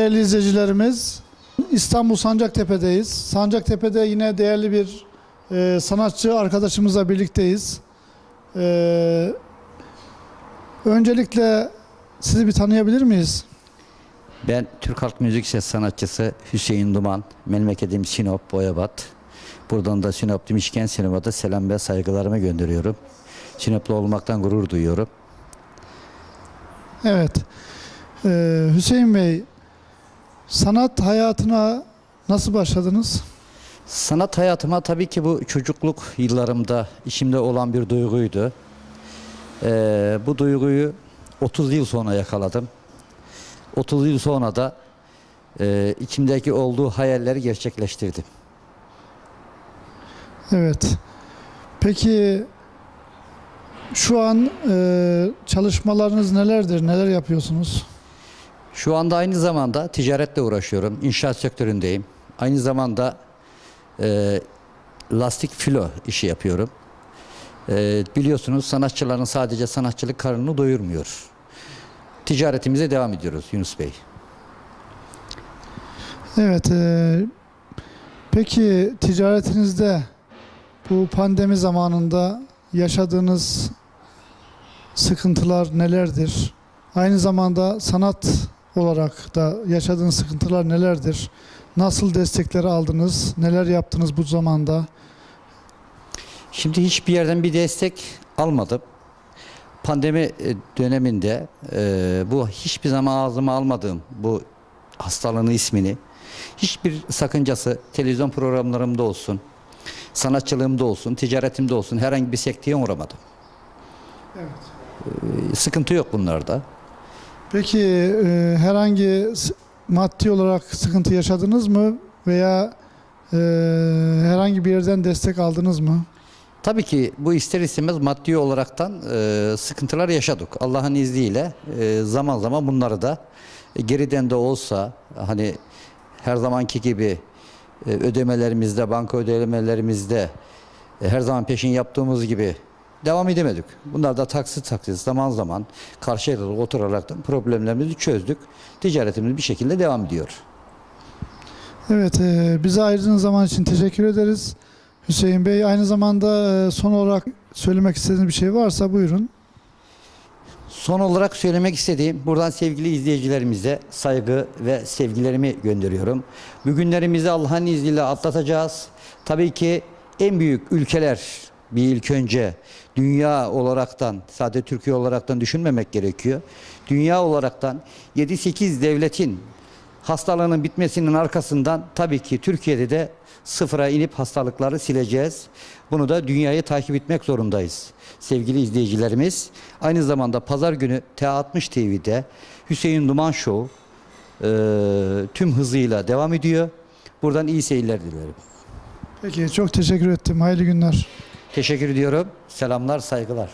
Değerli izleyicilerimiz, İstanbul Sancaktepe'deyiz. Sancaktepe'de yine değerli bir e, sanatçı arkadaşımızla birlikteyiz. E, öncelikle sizi bir tanıyabilir miyiz? Ben Türk Halk Müzik Ses sanatçısı Hüseyin Duman, memleketim Sinop, Boyabat. Buradan da Sinop demişken Sinop'a selam ve saygılarımı gönderiyorum. Sinoplu olmaktan gurur duyuyorum. Evet. E, Hüseyin Bey, sanat hayatına nasıl başladınız? Sanat hayatıma tabii ki bu çocukluk yıllarımda içimde olan bir duyguydu. Ee, bu duyguyu 30 yıl sonra yakaladım. 30 yıl sonra da e, içimdeki olduğu hayalleri gerçekleştirdim. Evet. Peki şu an e, çalışmalarınız nelerdir? Neler yapıyorsunuz? Şu anda aynı zamanda ticaretle uğraşıyorum. İnşaat sektöründeyim. Aynı zamanda e, lastik filo işi yapıyorum. E, biliyorsunuz sanatçıların sadece sanatçılık karnını doyurmuyor. Ticaretimize devam ediyoruz Yunus Bey. Evet. e, peki ticaretinizde bu pandemi zamanında yaşadığınız sıkıntılar nelerdir? Aynı zamanda sanat olarak da yaşadığınız sıkıntılar nelerdir? Nasıl destekler aldınız? Neler yaptınız bu zamanda? Şimdi hiçbir yerden bir destek almadım. Pandemi e, döneminde e, bu hiçbir zaman ağzıma almadığım bu hastalığın ismini hiçbir sakıncası televizyon programlarımda olsun, sanatçılığımda olsun, ticaretimde olsun herhangi bir sekteye uğramadım. Evet. E, sıkıntı yok bunlarda. Peki e, herhangi maddi olarak sıkıntı yaşadınız mı veya e, herhangi bir yerden destek aldınız mı? Tabii ki bu ister istemez maddi olaraktan e, sıkıntılar yaşadık. Allah'ın izniyle e, zaman zaman bunları da e, geriden de olsa hani her zamanki gibi e, ödemelerimizde, banka ödemelerimizde e, her zaman peşin yaptığımız gibi devam edemedik. Bunlar da taksit taksit zaman zaman karşılıklı oturaraktan problemlerimizi çözdük. Ticaretimiz bir şekilde devam ediyor. Evet, e, bize ayırdığınız zaman için teşekkür ederiz. Hüseyin Bey, aynı zamanda e, son olarak söylemek istediğiniz bir şey varsa buyurun. Son olarak söylemek istediğim buradan sevgili izleyicilerimize saygı ve sevgilerimi gönderiyorum. Bugünlerimizi Allah'ın izniyle atlatacağız. Tabii ki en büyük ülkeler bir ilk önce dünya olaraktan sadece Türkiye olaraktan düşünmemek gerekiyor. Dünya olaraktan 7-8 devletin hastalığının bitmesinin arkasından tabii ki Türkiye'de de sıfıra inip hastalıkları sileceğiz. Bunu da dünyayı takip etmek zorundayız. Sevgili izleyicilerimiz, aynı zamanda pazar günü T60 TV'de Hüseyin Duman Show e, tüm hızıyla devam ediyor. Buradan iyi seyirler diliyorum. Peki, çok teşekkür ettim. Hayırlı günler. Teşekkür ediyorum. Selamlar, saygılar.